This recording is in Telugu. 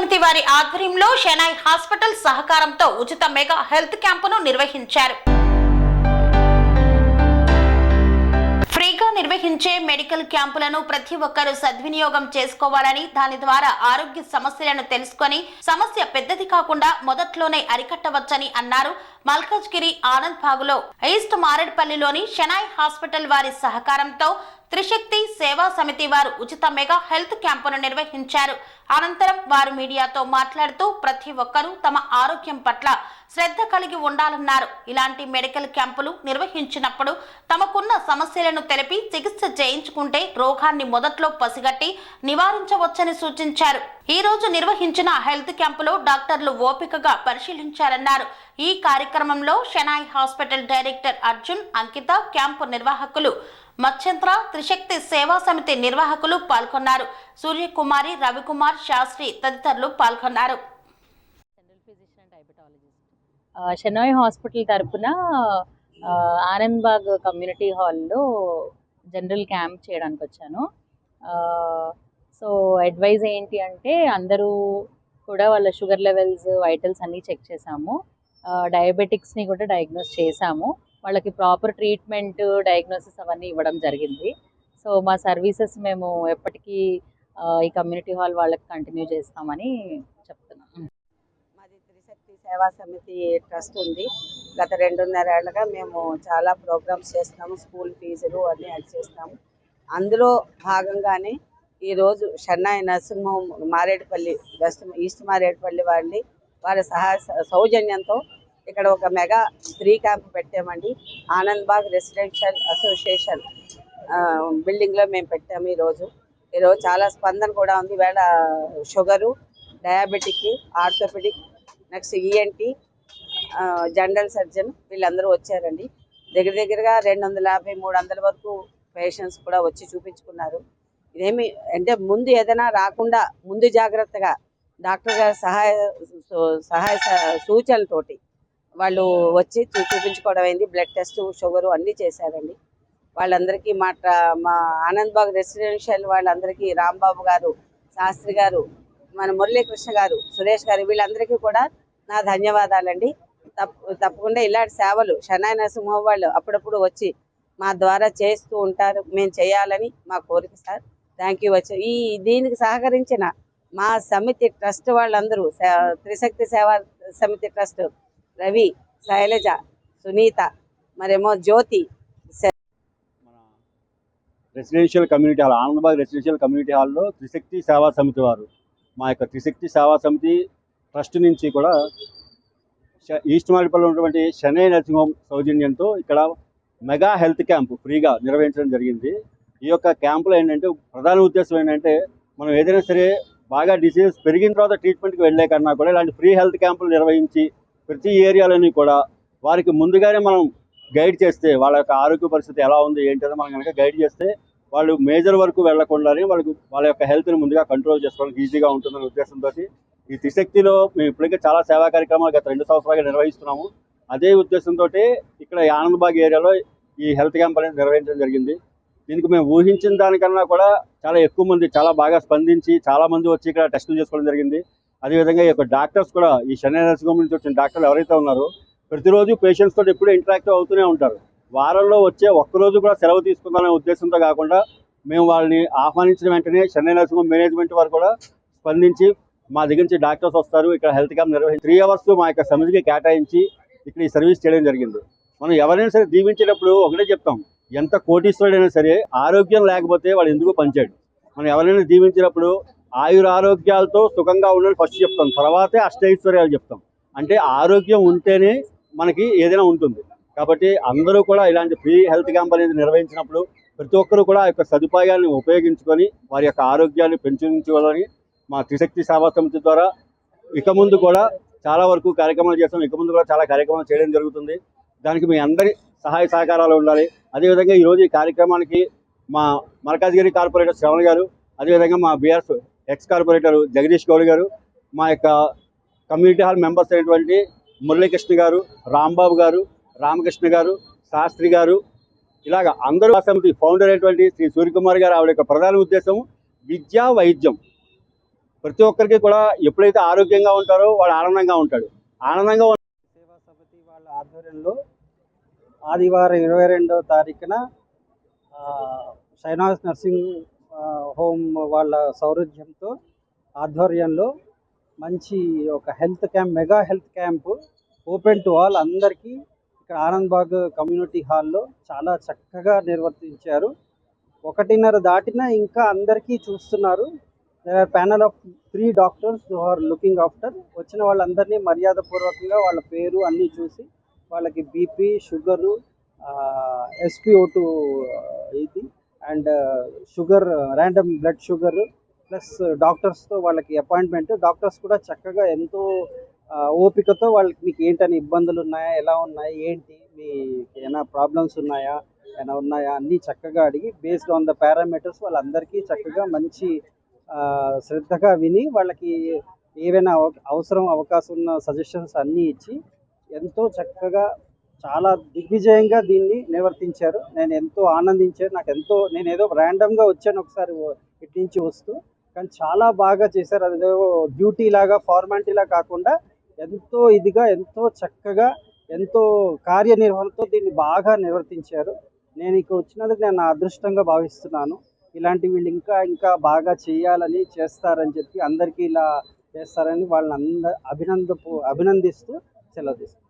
సమితి వారి ఆధ్వర్యంలో షెనాయ్ హాస్పిటల్ సహకారంతో ఉచిత మెగా హెల్త్ క్యాంపును నిర్వహించారు. ఫ్రీగా నిర్వహించే మెడికల్ క్యాంపులను ప్రతి ఒక్కరూ సద్వినియోగం చేసుకోవాలని దాని ద్వారా ఆరోగ్య సమస్యలను తెలుసుకొని సమస్య పెద్దది కాకుండా మొదట్లోనే అరికట్టవచ్చని అన్నారు మల్కాజ్గిరి ఆనంద్ బాగులో ఈస్ట్ మారేడ్పల్లిలోని షెనాయ్ హాస్పిటల్ వారి సహకారంతో త్రిశక్తి సేవా సమితి వారు ఉచిత మెగా హెల్త్ క్యాంపును నిర్వహించారు. అనంతరం వారు మీడియాతో మాట్లాడుతూ ప్రతి ఒక్కరూ తమ ఆరోగ్యం పట్ల శ్రద్ధ కలిగి ఉండాలన్నారు. ఇలాంటి మెడికల్ క్యాంపులు నిర్వహించినప్పుడు తమకున్న సమస్యలను తెలిపి చికిత్స చేయించుకుంటే రోగాన్ని మొదట్లో పసిగట్టి నివారించవచ్చని సూచించారు. ఈ రోజు నిర్వహించిన హెల్త్ క్యాంపులో డాక్టర్లు ఓపికగా పరిశీలించారన్నారు. ఈ కార్యక్రమంలో షెనాయ్ హాస్పిటల్ డైరెక్టర్ అర్జున్ అంకిత క్యాంపు నిర్వాహకులు మచ్చంత్ర త్రిశక్తి సేవా సమితి నిర్వాహకులు పాల్గొన్నారు. సూర్యకుమారి రవికుమార్ శాస్త్రి తదితరులు పాల్గొన్నారు. జనరల్ షెనాయ్ హాస్పిటల్ తరపున ఆ, ఆనంద్బాగ్ కమ్యూనిటీ హాల్లో జనరల్ క్యాంప్ చేయడానికి వచ్చాను సో అడ్వైజ్ ఏంటి అంటే అందరూ కూడా వాళ్ళ షుగర్ లెవెల్స్ వైటల్స్ అన్నీ చెక్ చేసాము. డయాబెటిక్స్ని కూడా డయాగ్నోస్ చేసాము. వాళ్ళకి ప్రాపర్ ట్రీట్మెంట్ డయాగ్నోసిస్ అవన్నీ ఇవ్వడం జరిగింది. సో మా సర్వీసెస్ మేము ఎప్పటికీ ఈ కమ్యూనిటీ హాల్ వాళ్ళకి కంటిన్యూ చేస్తామని చెప్తున్నాం. మాది త్రిశక్తి సేవా సమితి ట్రస్ట్ ఉంది. గత రెండున్నర ఏళ్ళగా మేము చాలా ప్రోగ్రామ్స్ చేస్తున్నాము. స్కూల్ ఫీజులు అన్నీ అది చేస్తాము అందులో భాగంగానే ఈరోజు Shenoy nursing Maredpally west east Maredpally వాళ్ళని వారి సహాయ సౌజన్యంతో ఇక్కడ ఒక మెగా త్రీ క్యాంప్ పెట్టామండి. ఆనంద్ బాగ్ రెసిడెన్షియల్ అసోసియేషన్ ఆ, బిల్డింగ్లో మేము పెట్టాము ఈరోజు. ఈరోజు చాలా స్పందన కూడా ఉంది. వేళ sugar diabetic orthopaedic next ENT general surgeon వీళ్ళందరూ వచ్చారండి. దగ్గర దగ్గరగా రెండు వందల యాభై మూడు వందల వరకు పేషెంట్స్ కూడా వచ్చి చూపించుకున్నారు. ఇదేమి అంటే ముందు ఏదైనా రాకుండా ముందు జాగ్రత్తగా డాక్టర్ గారి సహాయ సహాయ సూచనలతోటి వాళ్ళు వచ్చి చూపించుకోవడం అయింది బ్లడ్ టెస్ట్ షుగరు అన్నీ చేశారండి. వాళ్ళందరికీ మా మా ఆనంద్ బాగ్ రెసిడెన్షియల్ వాళ్ళందరికీ రాంబాబు గారు శాస్త్రి గారు మన మురళీకృష్ణ గారు సురేష్ గారు వీళ్ళందరికీ కూడా నా ధన్యవాదాలండి. తప్ప తప్పకుండా ఇలాంటి సేవలు షనాయి నరసింహ వాళ్ళు అప్పుడప్పుడు వచ్చి మా ద్వారా చేస్తూ ఉంటారు. మేము చేయాలని మా కోరిక సార్. థ్యాంక్ యూ వచ్చి ఈ దీనికి సహకరించిన మా సమితి ట్రస్ట్ వాళ్ళందరూ త్రిశక్తి సేవా సమితి ట్రస్ట్ రవి శైలజ సునీత మరేమో Jyothi residential community hall Anandbagh residential community హాల్లో త్రిశక్తి సేవా సమితి వారు. మా యొక్క త్రిశక్తి సేవా సమితి ట్రస్ట్ నుంచి కూడా ష- ఈస్ట్ మాడిపల్లిలో ఉన్నటువంటి శనై నర్సింగ్ హోమ్ సౌజన్యంతో ఇక్కడ మెగా హెల్త్ క్యాంప్ ఫ్రీగా నిర్వహించడం జరిగింది. ఈ యొక్క క్యాంపులో ఏంటంటే ప్రధాన ఉద్దేశం ఏంటంటే మనం ఏదైనా సరే బాగా డిసీజెస్ పెరిగిన తర్వాత ట్రీట్మెంట్కి వెళ్ళే కన్నా కూడా ఇలాంటి ఫ్రీ హెల్త్ క్యాంపులు నిర్వహించి ప్రతి ఏరియాలోని కూడా వారికి ముందుగానే మనం గైడ్ చేస్తే వాళ్ళ యొక్క ఆరోగ్య పరిస్థితి ఎలా ఉంది ఏంటో మనం కనుక గైడ్ చేస్తే వాళ్ళు మేజర్ వరకు వెళ్ళకుండానే వాళ్ళకి వాళ్ళ యొక్క హెల్త్ని ముందుగా కంట్రోల్ చేసుకోవడానికి ఈజీగా ఉంటుందనే ఉద్దేశంతో ఈ త్రిశక్తిలో మేము ఇప్పటికే చాలా సేవా కార్యక్రమాలు గత రెండు సంవత్సరాలుగా నిర్వహిస్తున్నాము. అదే ఉద్దేశంతో ఇక్కడ ఆనందబాగ్ ఏరియాలో ఈ హెల్త్ క్యాంప్ అనేది నిర్వహించడం జరిగింది. దీనికి మేము ఊహించిన దానికన్నా కూడా చాలా ఎక్కువ మంది చాలా బాగా స్పందించి చాలామంది వచ్చి ఇక్కడ టెస్టులు చేసుకోవడం జరిగింది. అదేవిధంగా ఈ యొక్క డాక్టర్స్ కూడా ఈ శని నర్సింగ్ హోమ్ నుంచి వచ్చిన డాక్టర్లు ఎవరైతే ఉన్నారో ప్రతిరోజు పేషెంట్స్ తోటి ఎప్పుడూ ఇంటరాక్ట్ అవుతూనే ఉంటారు. వారంలో వచ్చే ఒక్కరోజు కూడా సెలవు తీసుకుందామనే ఉద్దేశంతో కాకుండా మేము వాళ్ళని ఆహ్వానించిన వెంటనే చెన్నై నర్సింగ్ హోమ్ మేనేజ్మెంట్ వారు కూడా స్పందించి మా దగ్గర నుంచి డాక్టర్స్ వస్తారు ఇక్కడ హెల్త్ క్యాంప్ నిర్వహించి త్రీ అవర్స్ మా యొక్క సమితికి కేటాయించి ఇక్కడ ఈ సర్వీస్ చేయడం జరిగింది. మనం ఎవరైనా సరే దీవించేటప్పుడు ఒకటే చెప్తాం ఎంత కోటీశ్వరుడైనా సరే ఆరోగ్యం లేకపోతే వాడు ఎందుకు పనిచేయడు? మనం ఎవరైనా దీవించినప్పుడు ఆయుర ఆరోగ్యాలతో సుఖంగా ఉండని ఫస్ట్ చెప్తాం. తర్వాతే అష్టైశ్వర్యాలు చెప్తాం. అంటే ఆరోగ్యం ఉంటేనే మనకి ఏదైనా ఉంటుంది. కాబట్టి అందరూ కూడా ఇలాంటి ఫ్రీ హెల్త్ క్యాంప్ అనేది నిర్వహించినప్పుడు ప్రతి ఒక్కరూ కూడా ఆ యొక్క సదుపాయాన్ని ఉపయోగించుకొని వారి యొక్క ఆరోగ్యాన్ని పెంచుకోవాలని మా త్రిశక్తి సేవా సమితి ద్వారా ఇక ముందు కూడా చాలా వరకు కార్యక్రమాలు చేస్తాం. ఇక ముందు కూడా చాలా కార్యక్రమాలు చేయడం జరుగుతుంది. దానికి మీ అందరి సహాయ సహకారాలు ఉండాలి. అదేవిధంగా ఈరోజు ఈ కార్యక్రమానికి మా మరకాజ్గిరి కార్పొరేటర్ శ్రవణ్ గారు అదేవిధంగా మా BR ex corporator Jagadish Goud గారు మా యొక్క కమ్యూనిటీ హాల్ మెంబర్స్ అయినటువంటి మురళీకృష్ణ గారు రాంబాబు గారు రామకృష్ణ గారు శాస్త్రి గారు ఇలాగ అందరూ సమితి ఫౌండర్ అయినటువంటి శ్రీ సూర్యకుమార్ గారు ఆవిడ యొక్క ప్రధాన ఉద్దేశం విద్యా వైద్యం. ప్రతి ఒక్కరికి కూడా ఎప్పుడైతే ఆరోగ్యంగా ఉంటారో వాడు ఆనందంగా ఉంటాడు. ఆనందంగా ఉన్న- సేవా సమితి వాళ్ళ ఆధ్వర్యంలో ఆదివారం ఇరవై రెండవ తారీఖున ఆ, నర్సింగ్ హోమ్ వాళ్ళ సౌరథ్యంతో ఆధ్వర్యంలో మంచి ఒక health camp mega health camp open to all అందరికీ ఇక్కడ ఆనంద్బాగ్ కమ్యూనిటీ హాల్లో చాలా చక్కగా నిర్వర్తించారు. ఒకటిన్నర దాటినా ఇంకా అందరికీ చూస్తున్నారు. There are panel of three doctors who are looking after వచ్చిన వాళ్ళందరినీ మర్యాదపూర్వకంగా వాళ్ళ పేరు అన్నీ చూసి వాళ్ళకి బీపీ షుగరు ఎస్పిఓ టూ ఇది and sugar random blood sugar plus డాక్టర్స్తో వాళ్ళకి అపాయింట్మెంట్. డాక్టర్స్ కూడా చక్కగా ఎంతో ఓపికతో వాళ్ళకి మీకు ఏంటని ఇబ్బందులు ఉన్నాయా ఎలా ఉన్నాయి ఏంటి మీకు ఏమైనా ప్రాబ్లమ్స్ ఉన్నాయా ఏమైనా ఉన్నాయా అన్నీ చక్కగా అడిగి బేస్డ్ ఆన్ ద పారామీటర్స్ వాళ్ళందరికీ చక్కగా మంచి శ్రద్ధగా విని వాళ్ళకి ఏవైనా అవ- అవసరం అవకాశం ఉన్న సజెషన్స్ అన్నీ ఇచ్చి ఎంతో చక్కగా చాలా దిగ్విజయంగా దీన్ని నిర్వర్తించారు. నేను ఎంతో ఆనందించాను. నాకు ఎంతో నేను ఏదో ర్యాండమ్గా వచ్చాను ఒకసారి ఇటు నుంచి వస్తూ. కానీ చాలా బాగా చేశారు. అదేదో డ్యూటీ లాగా ఫార్మాలిటీలా కాకుండా ఎంతో ఇదిగా ఎంతో చక్కగా ఎంతో కార్యనిర్వహణతో దీన్ని బాగా నిర్వర్తించారు. నేను ఇక్కడ వచ్చినందుకు నేను నా అదృష్టంగా భావిస్తున్నాను. ఇలాంటి వీళ్ళు ఇంకా ఇంకా బాగా చేయాలని చేస్తారని చెప్పి అందరికీ ఇలా చేస్తారని వాళ్ళని అంద అభినందపు అభినందిస్తూ సెలవు తీసుకుంటాను